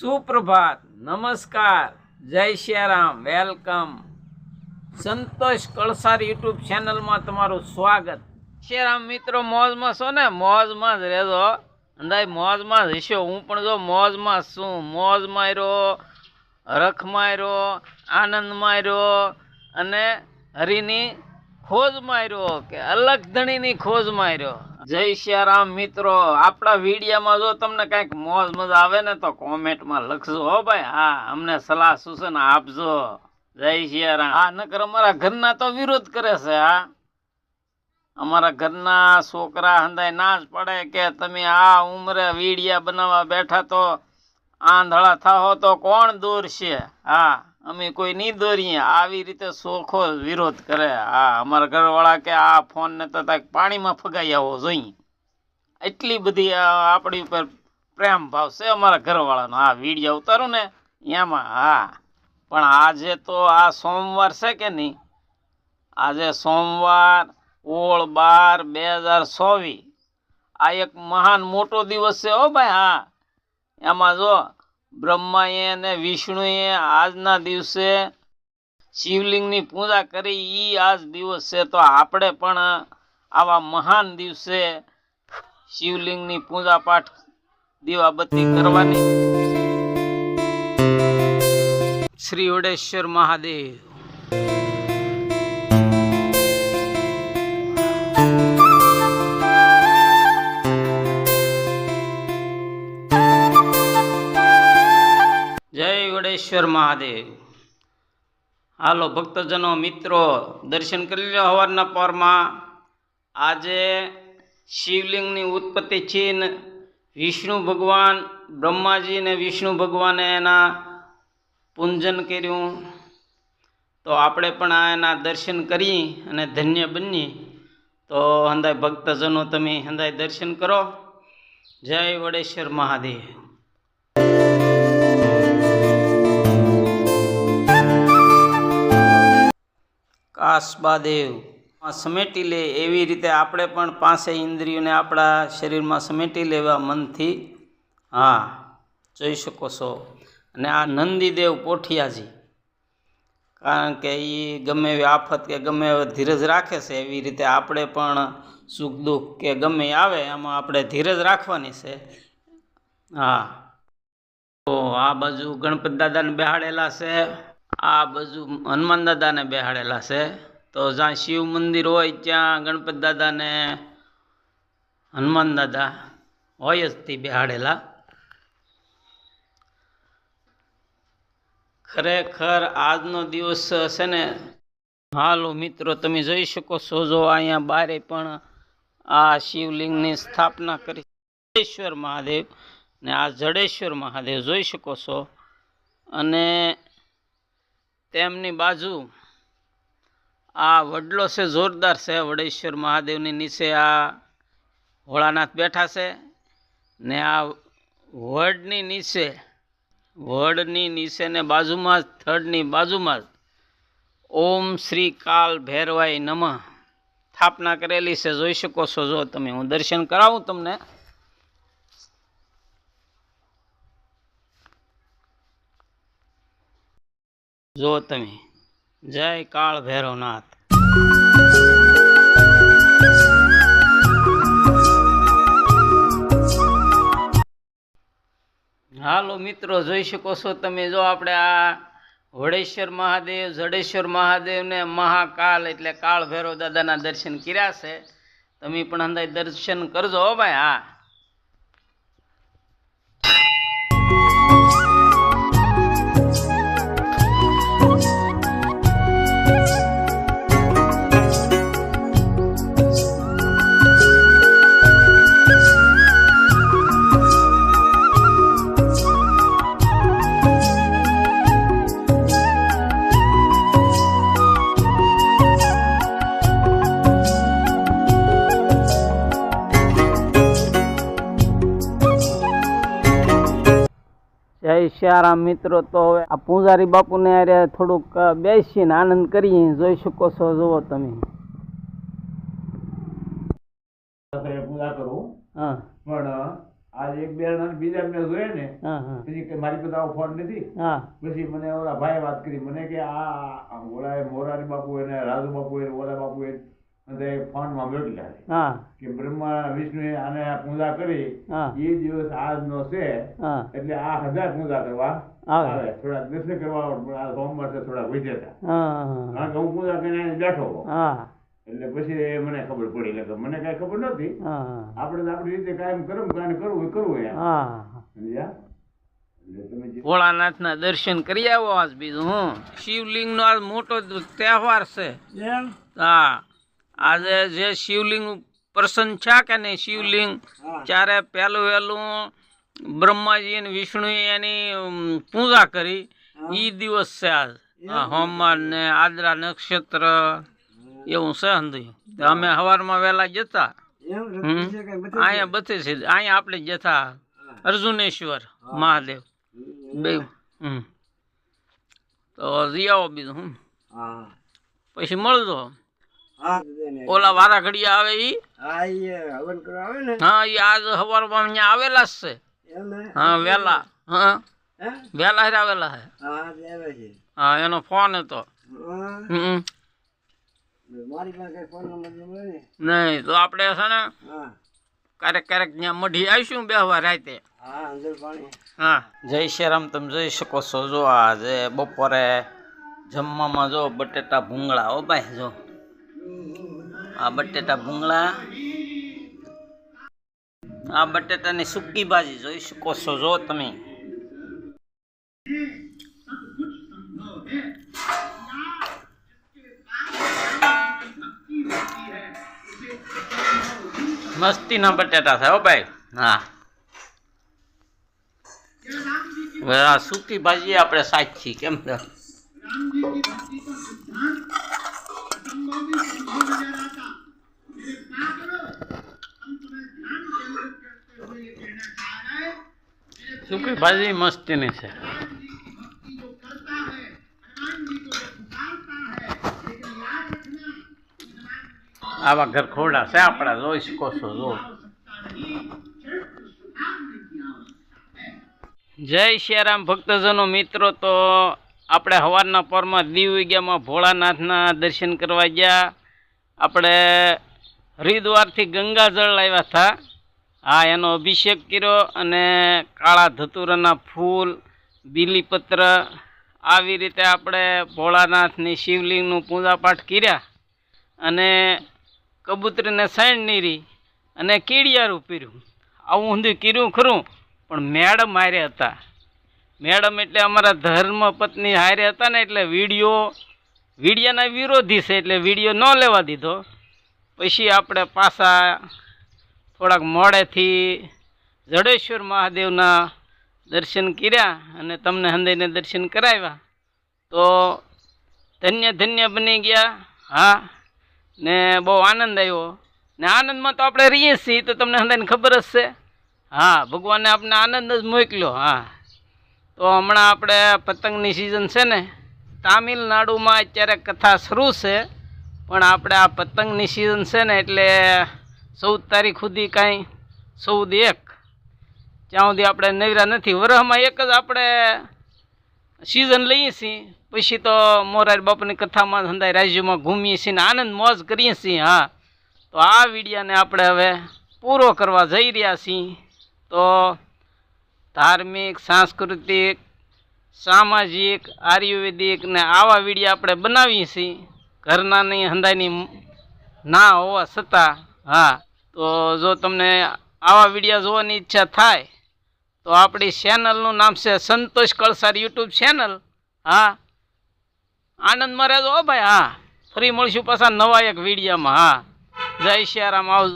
સુપ્રભાત, નમસ્કાર, જય શ્યારામ, વેલકમ. સંતોષ કળસાર યુટ્યુબ ચેનલમાં તમારું સ્વાગત. શ્યારામ, મિત્રો, મોજમાં છો ને? મોજમાં જ રહેજો. અંદાજ મોજમાં જ હશો. હું પણ જો મોજમાં છું. મોજ માર્યો, રખ માર્યો, આનંદ માર્યો અને હરિની ખોજ માર્યો કે અલગ ધણીની ખોજ માર્યો. જય શ્યારામ મિત્રો. આપણા વિડીયામાં જો તમને કંઈક મોજ મજા આવે ને તો કોમેન્ટમાં લખજો હો ભાઈ. હા, અમને સલાહ સૂચન આપજો. જય શ્યારામ હા, નકર અમારા ઘરના તો વિરોધ કરે છે, હા. અમારા ઘરના છોકરા હંદાય ના જ પડે કે તમે આ ઉંમરે વીડિયા બનાવવા બેઠા તો આંધળા થાહો તો કોણ દૂર છે? હા. અમે કોઈ નહીં દોરીએ. આવી રીતે સોખો વિરોધ કરે. હા અમારા ઘરવાળા કે આ ફોનને તો તાક પાણીમાં ફગાઈ આવો જોઈએ એટલી બધી આપણી ઉપર પ્રેમ ભાવ છે અમારા ઘરવાળાનો. આ વીડિયો ઉતારું ને એમાં હા. પણ આજે તો આ સોમવાર છે કે નહીં? આજે સોમવાર, ઓળ બાર, બે હજાર ચોવીસ. આ એક મહાન મોટો દિવસ છે હો ભાઈ, હા. એમાં જો બ્રહ્માએ અને વિષ્ણુએ આજના દિવસે શિવલિંગની પૂજા કરી. એ આજ દિવસ છે તો આપણે પણ આવા મહાન દિવસે શિવલિંગની પૂજા પાઠ દીવાબત્તી કરવાની. શ્રી વડેશ્વર મહાદેવ. જય મહાદેવ. હાલો, ભક્તજનો, મિત્રો, દર્શન કરી લો હવારના પરમાં. આજે શિવલિંગની ઉત્પત્તિ છે વિષ્ણુ ભગવાન, બ્રહ્માજી ને વિષ્ણુ ભગવાને એના પૂંજન કર્યું. તો આપણે પણ આ એના દર્શન કરી અને ધન્ય બની તો હંદાય ભક્તજનો, તમે હંદાય દર્શન કરો. જય વડેશ્વર મહાદેવ. કાસબાદેવ સમેટી લે એવી રીતે આપણે પણ પાસે ઇન્દ્રિયોને આપણા શરીરમાં સમેટી લેવા મનથી. હા, જોઈ શકો છો. અને આ નંદીદેવ પોઠિયાજી. કારણ કે એ ગમે એવી આફત કે ગમે એવો ધીરજ રાખે છે, એવી રીતે આપણે પણ સુખ દુઃખ કે ગમે આવે એમાં આપણે ધીરજ રાખવાની છે. હા. તો આ બાજુ ગણપત દાદાને બેહાડેલા છે, આ બાજુ હનુમાન દાદાને બેહાડેલા છે. તો જ્યાં શિવ મંદિર હોય, ત્યાં ગણપત દાદાને હનુમાન દાદા હોય જ તે બેહાડેલા. ખરેખર આજનો દિવસ છે ને, હાલો મિત્રો, તમે જોઈ શકો છો, જો અહીંયા બારે પણ આ શિવલિંગની સ્થાપના કરી જડેશ્વર મહાદેવ ને આ જડેશ્વર મહાદેવ જોઈ શકો છો. અને તેમની બાજુ આ વડલો છે, જોરદાર છે. વડેશ્વર મહાદેવની નીચે આ ભોળાનાથ બેઠા છે ને આ વડની નીચે વડની નીચે ને બાજુમાં જ, થડની બાજુમાં જ ઓમ શ્રી કાલ ભૈરવાય નમઃ સ્થાપના કરેલી છે. જોઈ શકો છો, જો તમે, હું દર્શન કરાવું તમને. જો તમે, જય કાળ ભૈરવનાથ. હાલો મિત્રો, જોઈ શકો છો તમે જો આપણે આ વડેશ્વર મહાદેવ, જડેશ્વર મહાદેવને મહાકાલ એટલે કાળ ભૈરવ દાદાના દર્શન કર્યા છે. તમે પણ અંદાજ દર્શન કરજો ભાઈ, હા. જય શ્યારામ મિત્રો તો હવે આ પૂજારી બાપુને અરે થોડુંક બેસીને આનંદ કરીએ. જોઈ શકો છો જુઓ તમે. પૂજા કરું. હા. પણ આજ એક બે બીજા મેં જોયા ને પછી મારી પાસે આવો ફોન નથી. હા. પછી મને ઓલા ભાઈ વાત કરી. મને કે આ ઓલા મોરારી બાપુ એને રાજુ બાપુ એને ઓલા બાપુ એને ફોનમાં મોકલ્યા હા. કે બ્રહ્મા વિષ્ણુ આને પૂજા કરી એ દિવસ આજનો છે હા. એટલે આ હજાર પૂજા કરવા આવે. આવે. થોડા દર્શન કરવા આ સોમવાર છે થોડા હા કારણ કે હું પૂજા કરીને બેઠો એટલે પછી મને ખબર પડી એટલે મને કઈ ખબર નથી હા આપણે તો આપણી રીતે કાયમ કરવું કાંઈ કરવું એ કરવું એમ હા. સમજ્યા? તમે જે ભોળાનાથના દર્શન કરી આવો આજ બીજું હું. શિવલિંગનો આજ મોટો તહેવાર છે. હા. આજે જે શિવલિંગ પ્રસન્ન છે કે નહીં? શિવલિંગ ત્યારે પહેલું વહેલું બ્રહ્માજી અને વિષ્ણુએ એની પૂજા કરી. એ દિવસ છે આજ. હોમવાર ને આદરા નક્ષત્ર એવું છે હંધું અમે સવારમાં વહેલા જતા. અહીંયા બધી છે. અહીંયા આપણે જતા. અર્જુનેશ્વર મહાદેવ. બે. તો રિયાઓ બીજું હું. પછી મળજો. ઓલા વારા ઘડિયા આવે ઈ? હા ઈ આજ સવારમાં અહીંયા આવેલા જ છે. હા? વેલા. હા. વેલા હેર આવેલા છે. હા એનો ફોન હતો. નહીં નહીં તો આપણે છે ને ક્યારેક ક્યારેક ત્યાં મઢી આવીશું બેહવા રાતે. હા જય શ્રી રામ તમે જોઈ શકો છો જો આજે બપોરે જમવામાં જો બટેટા ભૂંગળા ઓ ભાઈ જો. આ બટેટા ભૂંગળા. આ બટેટાની સૂકી ભાજી જોઈ શકો છો જો તમે. મસ્તીના બટેટા છે હો ભાઈ. હા. આ સૂકી ભાજી આપણે સાચી કેમ છે? સૂકી ભાજી મસ્તીની છે. આવા ઘર ખોડા છે, આપણા જોઈ શકો છો જો. જય શ્રીરામ ભક્તજનો, મિત્રો, તો આપણે સવારના પરમાં દીવ વિગ્યામાં ભોળાનાથના દર્શન કરવા ગયા. આપણે હરિદ્વારથી ગંગાજળ લાવ્યા હતા. હા, એનો અભિષેક કર્યો અને કાળા ધતુરાના ફૂલ, બીલીપત્ર, આવી રીતે આપણે ભોળાનાથની શિવલિંગનું પૂજાપાઠ કર્યા અને કબૂતરીને સાઈડ નીરી અને કીડિયારું પીર્યું આવું ઊંધું કર્યું ખરું, પણ મેડમ હારે હતા. મેડમ એટલે અમારા ધર્મ પત્ની હારે હતા ને, એટલે વીડિયો, વિડીયાના વિરોધી છે, એટલે વીડિયો ન લેવા દીધો. પછી આપણે પાછા થોડાક મોડેથી જડેશ્વર મહાદેવના દર્શન કર્યા અને તમને હંદયને દર્શન કરાવ્યા. તો ધન્ય ધન્ય બની ગયા. હા, ને બહુ આનંદ આવ્યો. ને આનંદમાં તો આપણે રહીએ છીએ, તો તમને હંદાને ખબર જ છે. હા, ભગવાને આપણે આનંદ જ મોકલ્યો, હા. તો હમણાં આપણે પતંગની સિઝન છે ને, તામિલનાડુમાં અત્યારે કથા શરૂ છે. પણ આપણે આ પતંગની સિઝન છે ને, એટલે ચૌદ તારીખ સુધી કાંઈ, ચૌદ એક. ત્યાં સુધી આપણે નવરા નથી. વરસમાં એક જ આપણે સિઝન લઈએ છીએ. પછી તો મોરારી બાપુની કથામાં ધંધાય રાજ્યમાં ઘૂમીએ છીએ ને આનંદ, મોજ કરીએ છીએ, હા. તો આ વિડીયાને આપણે હવે પૂરો કરવા જઈ રહ્યા છીએ. તો ધાર્મિક, સાંસ્કૃતિક, સામાજિક, આયુર્વેદિક ને આવા વિડીયા આપણે બનાવીએ છીએ. ઘરના નહીં હંદાયની ના હોવા છતાં, હા. તો જો તમને આવા વીડિયો જોવાની ઈચ્છા થાય, તો આપણી ચેનલનું નામ છે સંતોષ કળસાર યુટ્યુબ ચેનલ. હા. આનંદ મહારાજ, ઓ ભાઈ, હા. ફરી મળશું પાછા નવા એક વિડીયામાં, હા. જય શ્રી રામ આવજો.